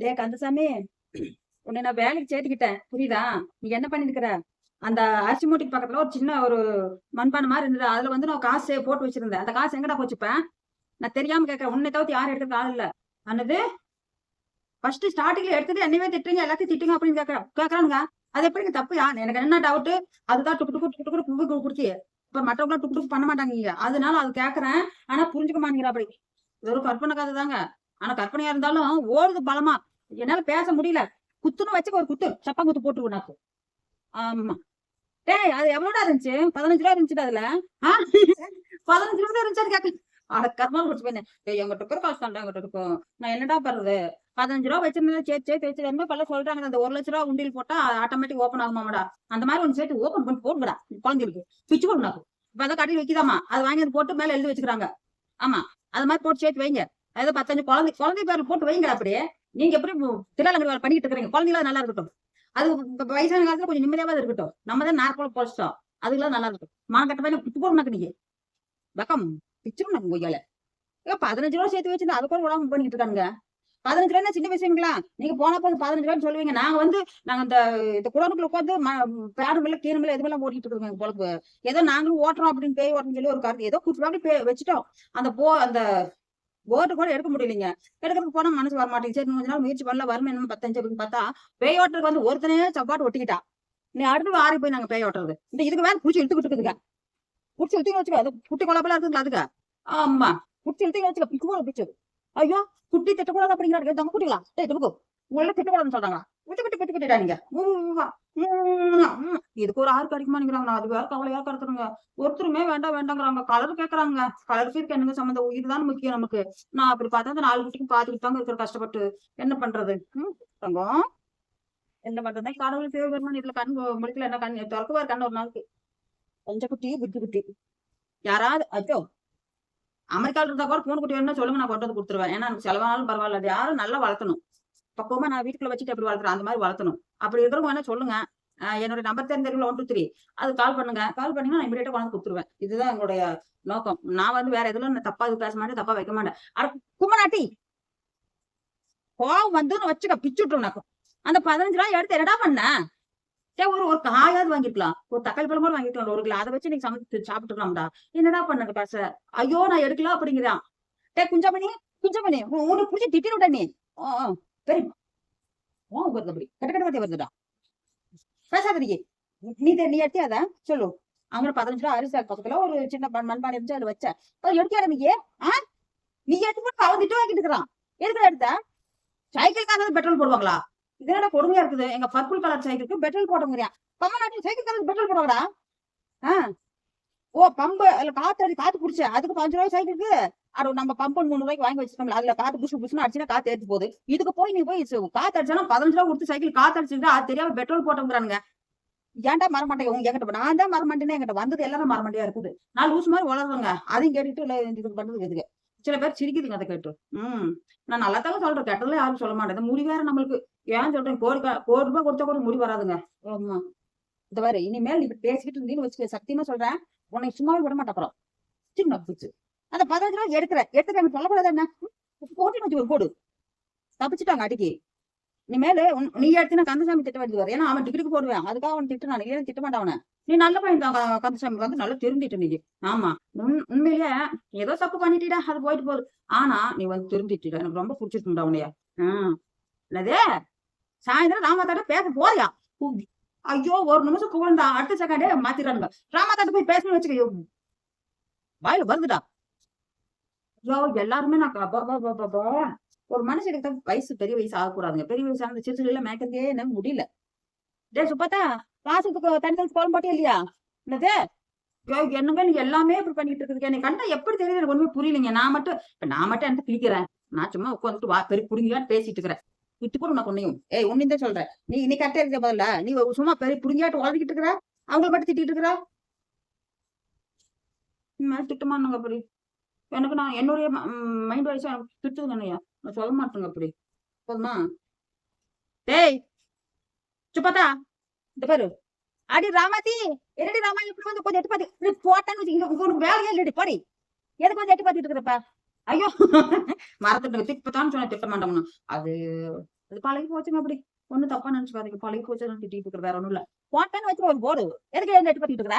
டே கந்தசாமி. உன்னை நான் வேலைக்கு சேர்த்துக்கிட்டேன். புரியுதா? நீ என்ன பண்ணிருக்கிற? அந்த அரிசி மூட்டைக்கு பக்கத்துல ஒரு சின்ன ஒரு மண்பானை மாதிரி இருந்தது. அதுல வந்து நான் காசு போட்டு வச்சிருந்தேன். அந்த காசு எங்கடா போச்சுப்பேன் நான் தெரியாம கேட்கறேன். உன்னை தவிர்த்து யாரும் எடுத்துக்க ஆள் இல்ல. அன்னது ஃபர்ஸ்ட் ஸ்டார்டிங்ல எடுத்தது என்னவே திட்டுங்க எல்லாத்தையும் திட்டுங்க அப்படின்னு கேட்க கேட்கறானுங்க. அது எப்படிங்க தப்பு? எனக்கு என்ன டவுட்டு அதுதான் டுக்கு டுக்கு டுக்கு டுக்கு டுக்கு கொடுத்தி. இப்ப மற்றவங்களாம் டுக்கு டுக்கு பண்ண மாட்டாங்க அதனால அது கேட்கறேன். ஆனா புரிஞ்சுக்க மாட்டேங்கிற அப்படி இது ஒரு கற்பனை கதை தாங்க ஆனா கற்பனையா இருந்தாலும் ஓடுது பலமா. என்னால பேச முடியல. குத்துன்னு வச்சுக்க ஒரு குத்து. சப்பா குத்து போட்டு நாக்கு. ஆமா. டேய் அது எவ்வளோடா இருந்துச்சு? பதினஞ்சு ரூபா இருந்துச்சு அதுல. பதினஞ்சு ரூபா இருந்துச்சு கேட்க அட கர்மால் குடிச்சு போயிருந்தேன் எங்கிட்ட இருக்கிற காசு தாண்டா எங்கிட்ட இருக்கும் நான் என்னடா பண்றது? பதினஞ்சு ரூபா வச்சிருந்தேன் சேர்த்து சேர்த்து வச்சு ரொம்ப பல சொல்றாங்க. அந்த ஒரு லட்ச ரூபா உண்டியல் போட்டா ஆட்டோமேட்டிக் ஓப்பன் ஆகுமாடா அந்த மாதிரி ஒன்று சேர்த்து ஓப்பன் பண்ணி போடுங்கடா குழந்தைகளுக்கு. பிச்சு போடுனாக்கும் இப்போ அதை கட்டி வைக்கிதாமா? அதை வாங்கி போட்டு மேல எழுதி வச்சுக்கிறாங்க. ஆமா. அது மாதிரி போட்டு சேர்த்து வைங்க. அதாவது பத்தஞ்சு குழந்தை குழந்தை பேர் போட்டு வைங்க அப்படியே. நீங்க எப்படி திருநங்கை பண்ணிட்டு இருக்கிறீங்க? குழந்தைங்களா நல்லா இருக்கட்டும். அது வயசான காலத்துல கொஞ்சம் நிம்மதியாவது இருக்கட்டும். நம்ம தான் நாற்பது பொழைச்சிட்டோம் அதுக்கெல்லாம் நல்லா இருக்கும் மானக்கட்ட பையன் பிச்சு போடணும் நீங்க பக்கம் பிச்சிரும் நம்ம கொய்யால பதினஞ்சு ரூபா சேர்த்து வச்சு அது கூட உடம்பு பண்ணிட்டு இருக்காங்க பதினஞ்சு ரூபா சின்ன விஷயங்களா நீங்க போன போது பதினஞ்சு ரூபான்னு சொல்லுவீங்க. நாங்க வந்து நாங்க இந்த இந்த குடோனுக்குள்ள உட்காந்து பேடும் இல்லை கீரும் இல்லை எதுவுமே ஓட்டிட்டு இருக்கோம் பொழப்பு ஏதோ நாங்களும் ஓட்டுறோம் அப்படின்னு பேய் ஓட்டணும்னு சொல்லி ஒரு கருத்து. ஏதோ குடுத்து வச்சுட்டோம். அந்த போ அந்த போர்டு கூட எடுக்க முடியலைங்க. எடுக்கிறதுக்கு போனா மனசு வர மாட்டேங்குது சரி கொஞ்ச நாள் முயற்சி பண்ணல வரும் என்ன பத்தஞ்சு அப்படின்னு பார்த்தா பேயோட்டருக்கு வந்து ஒருத்தனே சப்பாட்டு ஒட்டிக்கிட்டா. நீ அடுத்து ஆறி போய் நாங்க பேய் ஓட்டுறது இந்த இதுக்கு வேற பூச்சி இழுத்துக்கிட்டு இருக்குதுங்க பிடிச்சி இழுத்துங்க வச்சுக்கோ. அது குட்டி குழப்பெல்லாம் இருக்குங்களா அதுக்கு. ஆமா. பிடிச்சி இழுத்துங்க வச்சுக்கோ. பிக்கு போல ஐயோ குட்டி திட்டக்கூடாது அப்படிங்கிறாங்க தங்க குட்டிங்களா டேய் துணுக்கு உங்களை திட்டக்கூடாதுன்னு சொல்றாங்க விட்டு விட்டு விட்டு விட்டுட்டாங்க இதுக்கு ஒரு ஆறு கிடைக்குமா நினைக்கிறாங்க அது வேற கவலையா கிடக்குறாங்க ஒருத்தருமே வேண்டாம் வேண்டாங்கிறாங்க. கலர் கேக்குறாங்க. கலர் இருக்கு என்னங்க சம்மந்தம்? உயிர் தான் முக்கியம் நமக்கு. நான் அப்படி பார்த்தா அந்த நாலு குட்டிக்கும் பாத்துக்கிட்டு தாங்க இருக்கிற கஷ்டப்பட்டு என்ன பண்றது? ம், தங்கம். என்ன பண்றது கடவுள் தேவை இதுல கண் முடிக்கல என்ன கண் திறக்குவார் கண் ஒரு நாளைக்கு கொஞ்ச குட்டி புத்தி குட்டி. யாராவது அச்சோ அமெரிக்கால இருந்தா கூட பூனை குட்டி வேணும்னா சொல்லுங்க. நான் கொண்டு வந்து கொடுத்துருவேன். ஏன்னா எனக்கு செலவானாலும் பரவாயில்ல. அது யாரும் நல்லா வளர்த்தணும். பக்குவமா நான் வீட்டுக்குள்ள வச்சுட்டு எப்படி வளர்த்துறேன் அந்த மாதிரி வளர்த்தணும். அப்படி இருக்கிறவங்க வேணா சொல்லுங்க. என்னோட நம்பர் தெரிஞ்சிருக்கல ஒன் டூ த்ரீ அது கால் பண்ணுங்க. கால் பண்ணீங்கன்னா நான் இமீடியட்டா கொண்டு கொடுத்துருவேன். இதுதான் எங்களுடைய நோக்கம். நான் வந்து வேற எதுல தப்பா இது பேச மாட்டேன் தப்பா வைக்க மாட்டேன். அட கும்மநாட்டி கோவம் வந்து வச்சுக்க பிச்சு விட்டுரும் அந்த பதினஞ்சு ரூபாய் எடுத்து என்னடா பண்ண? சரி ஒரு ஒரு காயாவது வாங்கிக்கலாம் ஒரு தக்காளி பழம் கூட வாங்கிக்கலாம் ஒரு கிலோ. அதை வச்சு நீங்க சமைச்சு சாப்பிட்டுக்கலாம்டா. என்னடா பண்ணது பேச? ஐயோ நான் எடுக்கலாம் அப்படிங்கிறான். டே குஞ்சமணி குஞ்சமணி உ- உனக்கு பிடிச்சி திட்டி நீ. பெரிய ஓ வருது அப்படி. கட்ட கட்ட வருதுடா. பேசாதீங்க நீ நீ எடுத்து நீ அத சொல்லு. அவங்கள பதினஞ்சு ரூபா அரிசி பக்கத்துல ஒரு சின்ன மண்பானை இருந்துச்சு அதுல வச்ச. அது ஆரம்பிங்க நீ ஆ? நீ எடுத்து போட்டு அவன் திட்டு வாங்கிட்டு இருக்கிறான். எதுக்கு எடுத்த? சைக்கிள்காரங்க பெட்ரோல் போடுவாங்களா? இது என்னடா கொடுமையா இருக்குது? எங்க பர்பிள் கலர் சைக்கிளுக்கு பெட்ரோல் போட போடுங்கிறியா தமிழ்நாட்டில் சைக்கிள்காரது பெட்ரோல் போடுவாங்களா ஆ? ஓ பம்பு அதுல காத்து அடி காத்து குடிச்ச அதுக்கு பதினஞ்சு ரூபாய் சைக்கிளுக்கு அது நம்ம பம்பன் மூணு ரூபாய்க்கு வாங்கி வச்சிருக்கோம்ல அதுல காத்து புஷு புஷுன்னு அடிச்சுனா காத்து எடுத்து போகுது. இதுக்கு போய் நீ போய் காத்து அடிச்சானா பதினஞ்சு ரூபா கொடுத்து சைக்கிள் காத்து அடிச்சிருந்தா அது தெரியாம பெட்ரோல் போட்டோங்கிறானுங்க. ஏன்டா மரமாட்டேங்க உங்க என்கிட்ட நான் தான் மரமாட்டேனே என்கிட்ட வந்தது எல்லாரும் மரமாட்டியா இருக்குது? நான் லூஸ் மாதிரி வளர்றேங்க அதையும் கேட்டுட்டு இது பண்றது எதுக்கு? சில பேர் சிரிக்குதுங்க அதை கேட்டு. ம். நான் நல்லா தாங்க சொல்றேன். கெட்டதுல யாரும் சொல்ல மாட்டேன் முடி வேற நம்மளுக்கு. ஏன் சொல்றேன்? கோடி கோடி ரூபாய் கொடுத்தா கூட முடி வராதுங்க. ஆமா. இந்த வேற இனிமேல் நீ பேசிக்கிட்டு இருந்தீன்னு வச்சுக்க. சத்தியமா சொல்றேன். உன்னை சும்மாவே விட மாட்டேன் அப்புறம். சின்ன அந்த பதினஞ்சு ரூபாய் எடுக்கிற எடுத்துட்டு எனக்கு சொல்லக்கூடாது என்ன? போட்டி வச்சு ஒரு போடு. தப்பிச்சுட்டாங்க அடிக்கி. நீ உன்- நீ எடுத்தினா கந்தசாமி திட்ட வேண்டியது ஏன்னா அவன் டிகிரிக்கு போடுவேன். அதுக்காக அவன் திட்டு நான் ஏன் திட்ட மாட்டான் நீ நல்ல பையன் தான். கந்தசாமி வந்து நல்லா திருந்திட்டு நீ. ஆமா. உண்- உண்மையிலேயே ஏதோ தப்பு பண்ணிட்டீடா. அது போயிட்டு போகுது. ஆனா நீ வந்து திருந்திட்டுடா எனக்கு ரொம்ப பிடிச்சிருக்குண்டா உனையா ஆஹ் என்னது? சாயந்தரம் ராமதாட்ட பேச போறியா? ஐயோ ஒரு நிமிஷம் புகழ்ந்தா அடுத்த செகண்டே மாத்திடுறானுங்க. ராமதாட்ட போய் பேசணும்னு வச்சுக்க. வாயில வருதுடா. ஐயோ எல்லாருமே நான் க- ஒரு மனுஷனுக்கு தான் வயசு பெரிய வயசு ஆகக்கூடாதுங்க. பெரிய வயசு அந்த சிறு சிறுல மேய்க்கிறதே எனக்கு முடியல. டே சுப்பாத்தா வாசத்துக்கு தனி தனி கோலம் போட்டே இல்லையா? என்னது? ஐயோ, என்னங்க நீங்க எல்லாமே இப்படி பண்ணிட்டு இருக்குது எனக்கு கண்டா எப்படி தெரியுது? எனக்கு ஒண்ணுமே புரியலைங்க. நான் மட்டும் இப்ப நான் மட்டும் என்கிட்ட கிழிக்கிறேன். நான் சும்மா உட்காந்துட்டு வா பெரிய புடுங்கியான்னு பேசிட்டு இருக்கிறேன். விட்டு கூட உனக்கு ஒன்னையும் ஏய் உன்னையும் தான் சொல்றேன். நீ நீ கரெக்டா இருக்க பதில்ல. நீ சும்மா பெரிய புடுங்கியாட்டு வாழ்ந்துகிட்டு இருக்கிற? அவங்கள மட்டும் திட்டிட்டு இருக்கிற? மேல திட்டமானுங்க அப்படி. எனக்கு நான் என்னுடைய மைண்ட் வைஸா எனக்கு திட்டுதுங்க அண்ணையா நான் சொல்ல மாட்டேங்க அப்படி. போதுமா? டேய் சுப்பாத்தா இந்த பாரு. அடி ராமாத்தி என்னடி ராமா இப்படி வந்து கொஞ்சம் எட்டு பார்த்து இப்படி போட்டான்னு வச்சுக்கோங்க, உனக்கு வேலையே இல்லடி போடி. எதுக்கு வந்து எட்டு பார்த்துட்டு இருக்கிறப்ப? ஐயோ மறந்துட்டு திப்பத்தான்னு சொன்ன திட்ட மாட்டோம்னு அது அது பழகி போச்சுங்க அப்படி. ஒன்னும் தப்பா நினைச்சுக்காதீங்க. பழகி போச்சு திட்டிட்டு இருக்கிற வேற ஒண்ணும் இல்ல. போட்டேன்னு வச்சுக்கோ ஒரு போடு. எதுக்கு எட்டு பார்த்துட்டு இருக்கிற?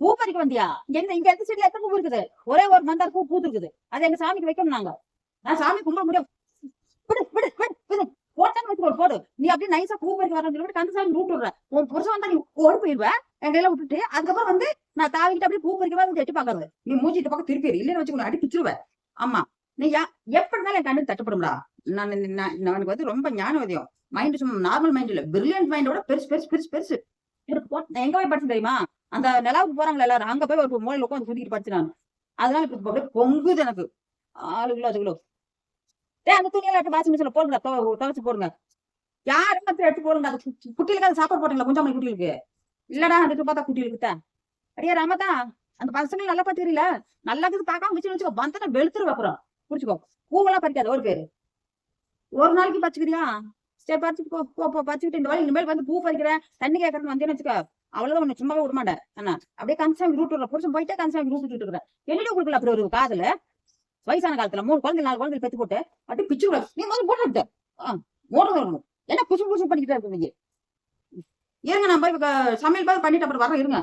பூ பறிக்க வந்தியா எங்க இங்க எந்த செடியில எத்தனை பூ இருக்குது? ஒரே ஒரு மந்தார் பூ பூத்து இருக்குது அது எங்க சாமிக்கு வைக்கணும் நாங்க. நான் சாமி கும்பிட முடியும். விடு விடு விடு விடு. வச்சுக்கோ போடு. நீ அப்படியே நைஸா பூ பறிக்க வரேன்னு சொல்லிட்டு கந்தசாமி ரூட் விடுற உன் புருஷன் வந்தா நீ ஓடி போயிடுவ எங்கெல்லாம் விட்டுட்டு அதுக்கப்புறம் வந்து நான் தாவிக்கிட்டு அப்படியே பூ பறிக்கவா வந்து எட்டி பாக்குறது நீ மூஞ்சிட்டு பக்கம் திருப்பி இல்லைன்னு வச்சுக்கோ அடி பிச்சிருவேன் ஆமா. நீ எப்படி இருந்தாலும் என் கண்ணுக்கு தட்டுப்படும்டா. நான் நான் எனக்கு வந்து ரொம்ப ஞானவதியம் மைண்ட் சும்மா நார்மல் மைண்ட் இல்ல. பிரில்லியன்ட் மைண்டோட பெருசு பெருசு பெருசு பெருசு. போ- எங்க போய் படிச்சேன் தெரியுமா? அந்த நிலாவுக்கு போறாங்களா எல்லாரும். அங்க போய் ஒரு மூலையில உட்காந்து சுத்திட்டு படிச்சு நான் அதனால இப்ப அப்படியே பொங்குது எனக்கு. ஆளுகளோ அதுகளோ டேய் அந்த துணியெல்லாம் எடுத்து வாஷிங் மிஷின்ல போடுங்க துவைச்சு போடுங்க. யாரும் எடுத்து போடுங்க? அது குட்டிகளுக்கு அது சாப்பாடு போட்டீங்களா குஞ்சாமணி குட்டிகளுக்கு? இல்லடா அதுக்கு பார்த்தா குட்டிகளுக்கு தான் அடியா ராமதா அந்த பசங்க நல்லா தெரியல நல்லா இருக்குது பார்க்காம வச்சு வச்சுக்கோ வந்தா வெளுத்துரு அப்புறம். புடிச்சுக்கோ. பூவெல்லாம் பறிக்காது ஒரு பேரு. ஒரு நாளைக்கு பறிச்சுக்கிறியா? சரி பறிச்சுட்டு போ போ போ பறிச்சுட்டு இந்த வழி இனிமேல் வந்து பூ பறிக்கிறேன் தண்ணி கேட்கறேன்னு வந்தேன்னு வச்சுக்கோ. அவ்வளவுதான் உன்னை சும்மாவே விட மாட்டேன். அண்ணா அப்படியே கன்சாமி ரூட் விடுற புருஷன் போயிட்டே கன்சாமி ரூட் விட்டுட்டு இருக்கிறேன். என்னடி கொடுக்கல அப்படி ஒரு காதுல? வயசான காலத்துல மூணு குழந்தை நாலு குழந்தை பெத்து போட்டு அப்படி பிச்சு விட நீ வந்து போட்டு விட்டு மோட்டர் வரணும். என்ன புசு புசு பண்ணிக்கிட்டே இருக்கு நீங்க? இருங்க நான் போய் சமையல் பார்த்து பண்ணிட்டு அப்புறம் வர இருங்க.